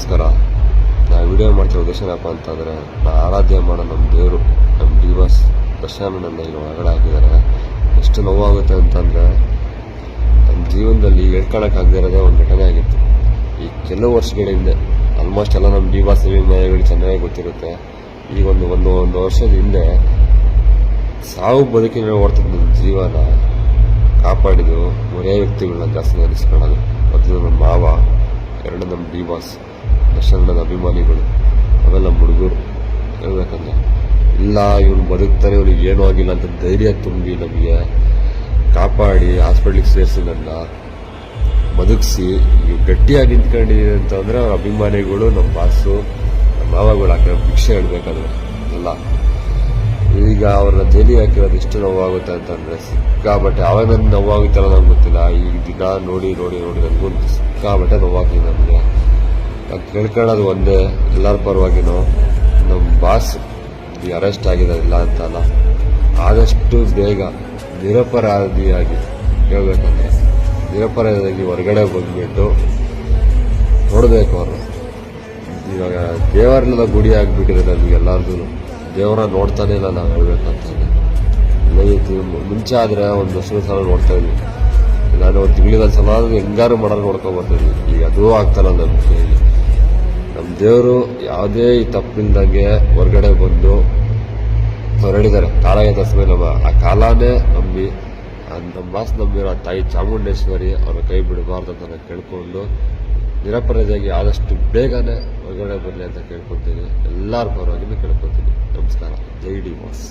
ನಮಸ್ಕಾರ. ನಾ ವಿಡಿಯೋ ಮಾಡ್ತಿರೋ ಉದ್ದೇಶ ಏನಪ್ಪ ಅಂತಂದರೆ ನಾ ಆರಾಧ್ಯ ಮಾಡೋ ನಮ್ಮ ದೇವರು ನಮ್ಮ ಡಿ ಬಾಸ್ ದರ್ಶನ ನನ್ನ ಇಲ್ಲಿ ಒಳಗಡೆ ಹಾಕಿದ್ದಾರೆ. ಎಷ್ಟು ನೋವಾಗುತ್ತೆ ಅಂತಂದರೆ ನಮ್ಮ ಜೀವನದಲ್ಲಿ ಹೇಳ್ಕೊಳಕ್ಕಾಗದೇ ಇರೋದೇ ಒಂದು ಘಟನೆ ಆಗಿತ್ತು. ಈ ಕೆಲವು ವರ್ಷಗಳ ಹಿಂದೆ ಆಲ್ಮೋಸ್ಟ್ ಎಲ್ಲ ನಮ್ಮ ಡಿ ಬಾಸ್ ನ್ಯಾಯಗಳು ಚೆನ್ನಾಗಿ ಗೊತ್ತಿರುತ್ತೆ. ಈಗ ಒಂದು ಒಂದು ಒಂದು ವರ್ಷದ ಹಿಂದೆ, ಸಾವು ಬದುಕಿನ ಓಡ್ತಿದ್ದ ಜೀವನ ಕಾಪಾಡಿದ್ದು ಒರೇ ವ್ಯಕ್ತಿಗಳನ್ನ ಜಾಸ್ತಿ ನೆನೆಸ್ಕೊಳ್ಳೋದು. ಮೊದಲು ನಮ್ಮ ಮಾವ, ಎರಡು ನಮ್ಮ ಡಿ ಬಾಸ್ ದರ್ಶನದ ಅಭಿಮಾನಿಗಳು, ಅವೆಲ್ಲ ಹುಡುಗರು. ಹೇಳ್ಬೇಕಂದ್ರೆ, ಇಲ್ಲ ಇವನು ಬದುಕ್ತಾನೆ ಇವನಿಗೆ ಏನೂ ಆಗಿಲ್ಲ ಅಂತ ಧೈರ್ಯ ತುಂಬಿ ನಮಗೆ ಕಾಪಾಡಿ ಹಾಸ್ಪಿಟ್ಲಿಗೆ ಸೇರಿಸಿ ನನ್ನ ಬದುಕಿಸಿ, ನೀವು ಗಟ್ಟಿಯಾಗಿ ನಿಂತ್ಕೊಂಡಿದ್ದೀನಿ ಅಂತಂದರೆ ಅವ್ರ ಅಭಿಮಾನಿಗಳು, ನಮ್ಮ ಬಾಸು, ನಮ್ಮ ಮಾವಗಳು ಹಾಕಿರೋ ಭಿಕ್ಷೆ ಹೇಳ್ಬೇಕಂದ್ರೆ ಎಲ್ಲ ಈಗ ಅವ್ರನ್ನ ಜೈಲಿಗೆ ಹಾಕಿರೋದು ಎಷ್ಟು ನೋವಾಗುತ್ತೆ ಅಂತಂದರೆ ಸಿಕ್ಕಾಬಟ್ಟೆ ಅವಾಗ ನನ್ನ ನೋವಾಗುತ್ತಲ್ಲ ನಂಗೆ ಗೊತ್ತಿಲ್ಲ. ಈಗ ದಿನ ನೋಡಿ ನೋಡಿ ನೋಡಿ ನನಗೂ ಸಿಕ್ಕಾಬಟ್ಟೆ ನೋವಾಗ್ತಿದೆ ನಮಗೆ. ನಾನು ಕೇಳ್ಕೊಳ್ಳೋದು ಒಂದೇ, ಎಲ್ಲರ ಪರವಾಗಿನೂ ನಮ್ಮ ಬಾಸ್ ಅರೆಸ್ಟ್ ಆಗಿದೆ ಇಲ್ಲ ಅಂತಲ್ಲ. ಆದಷ್ಟು ಬೇಗ ನಿರಪರಾಧಿಯಾಗಿ ಹೇಳ್ಬೇಕಂದ್ರೆ, ನಿರಪರಾಧಿಯಾಗಿ ಹೊರಗಡೆ ಬಂದ್ಬಿಟ್ಟು ನೋಡಬೇಕು ಅವರು ಇವಾಗ ದೇವರನ್ನ ಗುಡಿ ಆಗಿಬಿಟ್ಟಿದೆ ನಮಗೆ ಎಲ್ಲಾರ್ದು ದೇವರ ನೋಡ್ತಾನೆ ಇಲ್ಲ ನಾವು ಹೇಳ್ಬೇಕಂತಂದ್ರೆ ಲೈಕ್ ಮುಂಚೆ ಆದರೆ ಒಂದು ವರ್ಷದ ಸಲ ನೋಡ್ತಾ ಇದ್ವಿ. ನಾನು ಒಂದು ತಿಂಗಳಿಗೆ ಒಂದು ಸಲ ಹೆಂಗಾರು ಮಾಡೋದು ನೋಡ್ಕೊಂಡ್ ಬರ್ತಿದ್ವಿ ಈಗ ಅದೂ ನಮ್ಮ ಕೈಯಲ್ಲಿ ನಮ್ಮ ದೇವರು ಯಾವುದೇ ಈ ತಪ್ಪಿಂದಾಗೆ ಹೊರಗಡೆ ಬಂದು ಹೊರಡಿದ್ದಾರೆ. ಕಾಲಾಯ ತಸ್ಮೈ ನಮ್ಮ ಆ ಕಾಲನೇ ನಂಬಿ ನಮ್ಮ ಬಾಸ್ ನಂಬಿರೋ ತಾಯಿ ಚಾಮುಂಡೇಶ್ವರಿ ಅವರ ಕೈ ಬಿಡಬಾರ್ದು ಅಂತ ನಾನು ಕೇಳ್ಕೊಂಡು, ನಿರಪರಾಧಿಯಾಗಿ ಆದಷ್ಟು ಬೇಗನೆ ಹೊರಗಡೆ ಬರಲಿ ಅಂತ ಕೇಳ್ಕೊತೀನಿ. ಎಲ್ಲರ ಪರವಾಗಿನೂ ಕೇಳ್ಕೊತೀನಿ. ನಮಸ್ಕಾರ. ಜೈ ಡಿ ಬಾಸ್